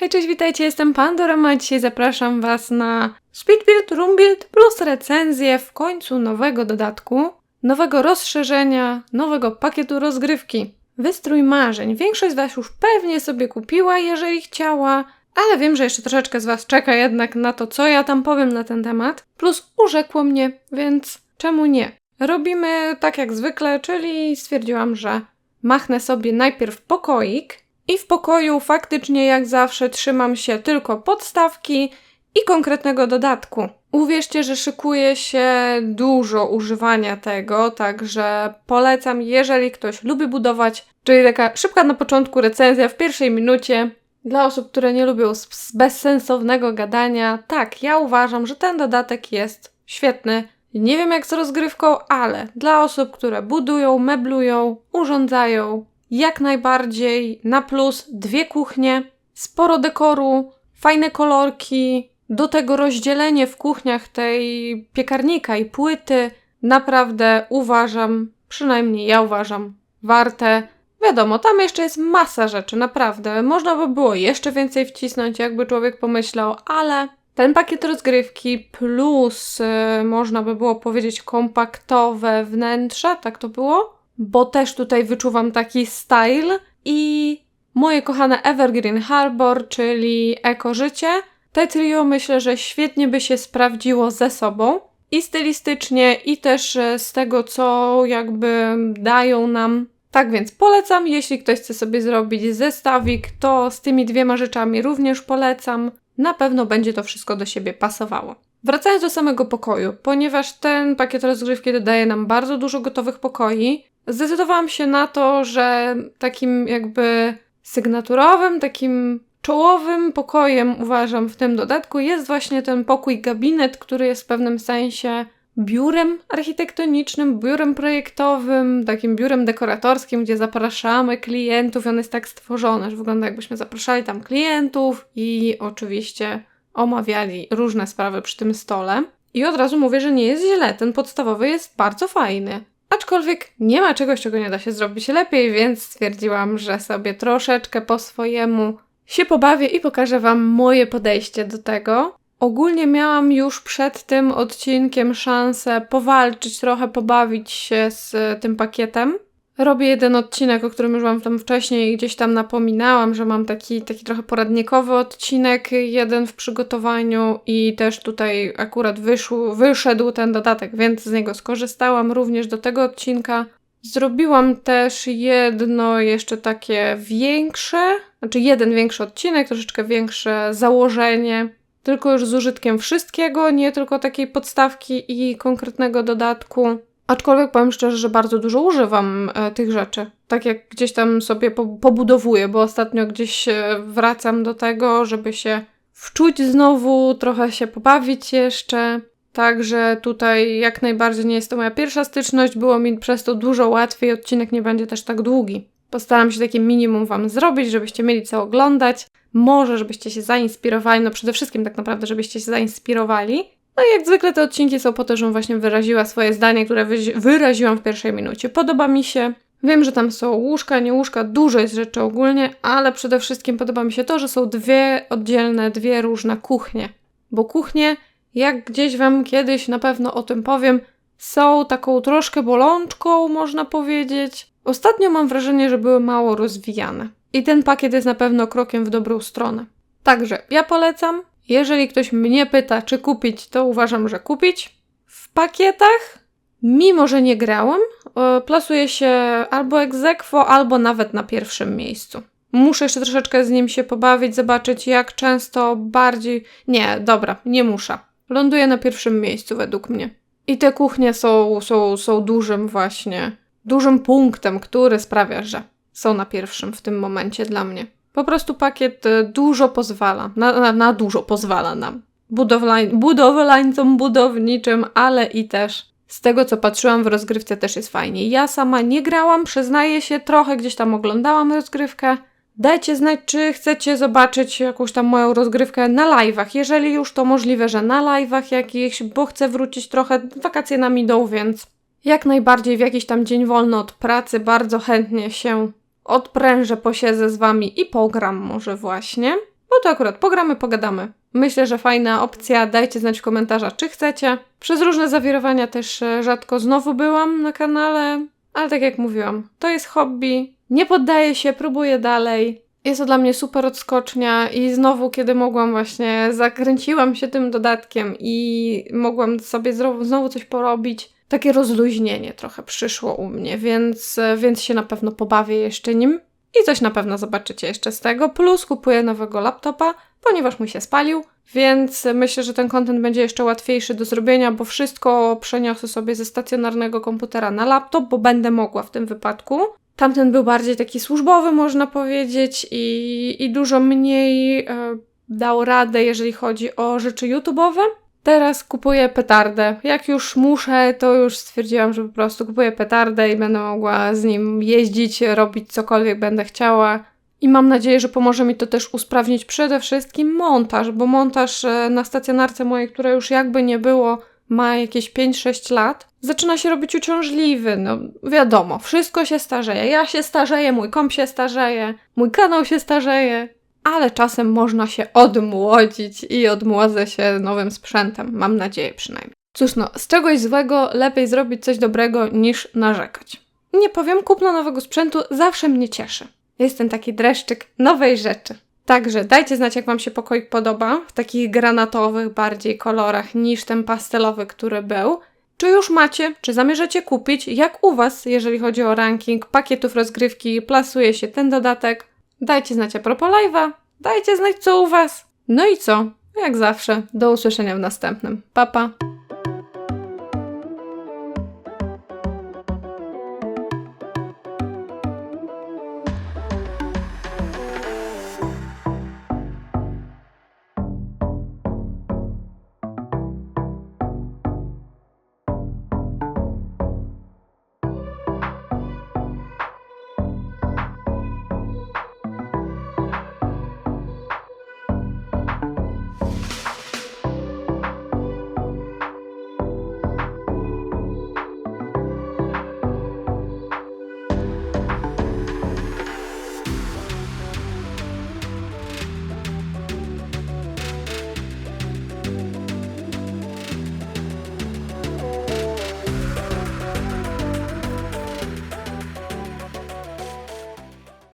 Hej, cześć, witajcie, jestem Pandora, a dzisiaj zapraszam Was na Speedbuild, Roombuild plus recenzję w końcu nowego dodatku, nowego rozszerzenia, nowego pakietu rozgrywki. Wystrój marzeń. Większość z Was już pewnie sobie kupiła, jeżeli chciała, ale wiem, że jeszcze troszeczkę z Was czeka jednak na to, co ja tam powiem na ten temat. Plus urzekło mnie, więc czemu nie? Robimy tak jak zwykle, czyli stwierdziłam, że machnę sobie najpierw pokoik i w pokoju faktycznie jak zawsze trzymam się tylko podstawki i konkretnego dodatku. Uwierzcie, że szykuje się dużo używania tego, także polecam, jeżeli ktoś lubi budować, czyli taka szybka na początku recenzja w pierwszej minucie. Dla osób, które nie lubią bezsensownego gadania, tak, ja uważam, że ten dodatek jest świetny. Nie wiem jak z rozgrywką, ale dla osób, które budują, meblują, urządzają, jak najbardziej na plus dwie kuchnie, sporo dekoru, fajne kolorki, do tego rozdzielenie w kuchniach tej piekarnika i płyty. Naprawdę uważam, przynajmniej ja uważam, warte. Wiadomo, tam jeszcze jest masa rzeczy, naprawdę. Można by było jeszcze więcej wcisnąć, jakby człowiek pomyślał, ale ten pakiet rozgrywki plus y, można by było powiedzieć kompaktowe wnętrze, tak to było? Bo też tutaj wyczuwam taki style i moje kochane Evergreen Harbor, czyli Eko. Te trio myślę, że świetnie by się sprawdziło ze sobą i stylistycznie, i też e, z tego, co jakby dają nam. Tak więc polecam, jeśli ktoś chce sobie zrobić zestawik, to z tymi dwiema rzeczami również polecam. Na pewno będzie to wszystko do siebie pasowało. Wracając do samego pokoju, ponieważ ten pakiet rozgrywki dodaje nam bardzo dużo gotowych pokoi, zdecydowałam się na to, że takim jakby sygnaturowym, takim czołowym pokojem uważam w tym dodatku jest właśnie ten pokój gabinet, który jest w pewnym sensie biurem architektonicznym, biurem projektowym, takim biurem dekoratorskim, gdzie zapraszamy klientów i on jest tak stworzony, że wygląda jakbyśmy zapraszali tam klientów i oczywiście omawiali różne sprawy przy tym stole. I od razu mówię, że nie jest źle, ten podstawowy jest bardzo fajny. Aczkolwiek nie ma czegoś, czego nie da się zrobić lepiej, więc stwierdziłam, że sobie troszeczkę po swojemu się pobawię i pokażę Wam moje podejście do tego. Ogólnie miałam już przed tym odcinkiem szansę powalczyć, trochę pobawić się z tym pakietem. Robię jeden odcinek, o którym już Wam tam wcześniej gdzieś tam napominałam, że mam taki, taki trochę poradnikowy odcinek, jeden w przygotowaniu i też tutaj akurat wyszł, wyszedł ten dodatek, więc z niego skorzystałam również do tego odcinka. Zrobiłam też jedno jeszcze takie większe, znaczy jeden większy odcinek, troszeczkę większe założenie, tylko już z użytkiem wszystkiego, nie tylko takiej podstawki i konkretnego dodatku. Aczkolwiek powiem szczerze, że bardzo dużo używam e, tych rzeczy. Tak jak gdzieś tam sobie po, pobudowuję, bo ostatnio gdzieś e, wracam do tego, żeby się wczuć znowu, trochę się pobawić jeszcze. Także tutaj jak najbardziej nie jest to moja pierwsza styczność, było mi przez to dużo łatwiej, odcinek nie będzie też tak długi. Postaram się takie minimum Wam zrobić, żebyście mieli co oglądać. Może, żebyście się zainspirowali, no przede wszystkim tak naprawdę, żebyście się zainspirowali. No i jak zwykle te odcinki są po to, żebym właśnie wyraziła swoje zdanie, które wyraziłam w pierwszej minucie. Podoba mi się. Wiem, że tam są łóżka, nie łóżka, dużo jest rzeczy ogólnie, ale przede wszystkim podoba mi się to, że są dwie oddzielne, dwie różne kuchnie. Bo kuchnie, jak gdzieś Wam kiedyś na pewno o tym powiem, są taką troszkę bolączką, można powiedzieć. Ostatnio mam wrażenie, że były mało rozwijane. I ten pakiet jest na pewno krokiem w dobrą stronę. Także ja polecam. Jeżeli ktoś mnie pyta, czy kupić, to uważam, że kupić. W pakietach, mimo że nie grałam, e, plasuje się albo ex aequo, albo nawet na pierwszym miejscu. Muszę jeszcze troszeczkę z nim się pobawić, zobaczyć jak często bardziej. Nie, dobra, nie muszę. Ląduje na pierwszym miejscu według mnie. I te kuchnie są, są, są dużym właśnie, dużym punktem, który sprawia, że są na pierwszym w tym momencie dla mnie. Po prostu pakiet e, dużo pozwala, na, na, na dużo pozwala nam. Budowlań, budowlańcom budowniczym, ale i też z tego, co patrzyłam w rozgrywce, też jest fajnie. Ja sama nie grałam, przyznaję się, trochę gdzieś tam oglądałam rozgrywkę. Dajcie znać, czy chcecie zobaczyć jakąś tam moją rozgrywkę na live'ach. Jeżeli już to możliwe, że na live'ach jakichś, bo chcę wrócić trochę, wakacje nam idą, więc jak najbardziej w jakiś tam dzień wolny od pracy bardzo chętnie się odprężę, posiedzę z wami i pogram może właśnie. Bo to akurat pogramy, pogadamy. Myślę, że fajna opcja. Dajcie znać w komentarzach, czy chcecie. Przez różne zawirowania też e, rzadko znowu byłam na kanale, ale tak jak mówiłam, to jest hobby. Nie poddaję się, próbuję dalej. Jest to dla mnie super odskocznia i znowu, kiedy mogłam właśnie, zakręciłam się tym dodatkiem i mogłam sobie znowu coś porobić. Takie rozluźnienie trochę przyszło u mnie, więc, więc się na pewno pobawię jeszcze nim i coś na pewno zobaczycie jeszcze z tego. Plus kupuję nowego laptopa, ponieważ mój się spalił, więc myślę, że ten content będzie jeszcze łatwiejszy do zrobienia, bo wszystko przeniosę sobie ze stacjonarnego komputera na laptop, bo będę mogła w tym wypadku. Tamten był bardziej taki służbowy, można powiedzieć, i, i dużo mniej e, dał radę, jeżeli chodzi o rzeczy YouTube'owe. Teraz kupuję petardę. Jak już muszę, to już stwierdziłam, że po prostu kupuję petardę i będę mogła z nim jeździć, robić cokolwiek będę chciała. I mam nadzieję, że pomoże mi to też usprawnić przede wszystkim montaż, bo montaż e, na stacjonarce mojej, która już jakby nie było, ma jakieś 5-6 lat, zaczyna się robić uciążliwy. No wiadomo, wszystko się starzeje. Ja się starzeję, mój komp się starzeje, mój kanał się starzeje, ale czasem można się odmłodzić i odmłodzę się nowym sprzętem. Mam nadzieję przynajmniej. Cóż no, z czegoś złego lepiej zrobić coś dobrego niż narzekać. Nie powiem, kupno nowego sprzętu zawsze mnie cieszy. Jest ten taki dreszczyk nowej rzeczy. Także dajcie znać, jak Wam się pokoik podoba, w takich granatowych bardziej kolorach niż ten pastelowy, który był. Czy już macie, czy zamierzacie kupić, jak u Was, jeżeli chodzi o ranking pakietów rozgrywki, plasuje się ten dodatek? Dajcie znać a propos live'a, dajcie znać co u Was. No i co? Jak zawsze, do usłyszenia w następnym. Pa, pa!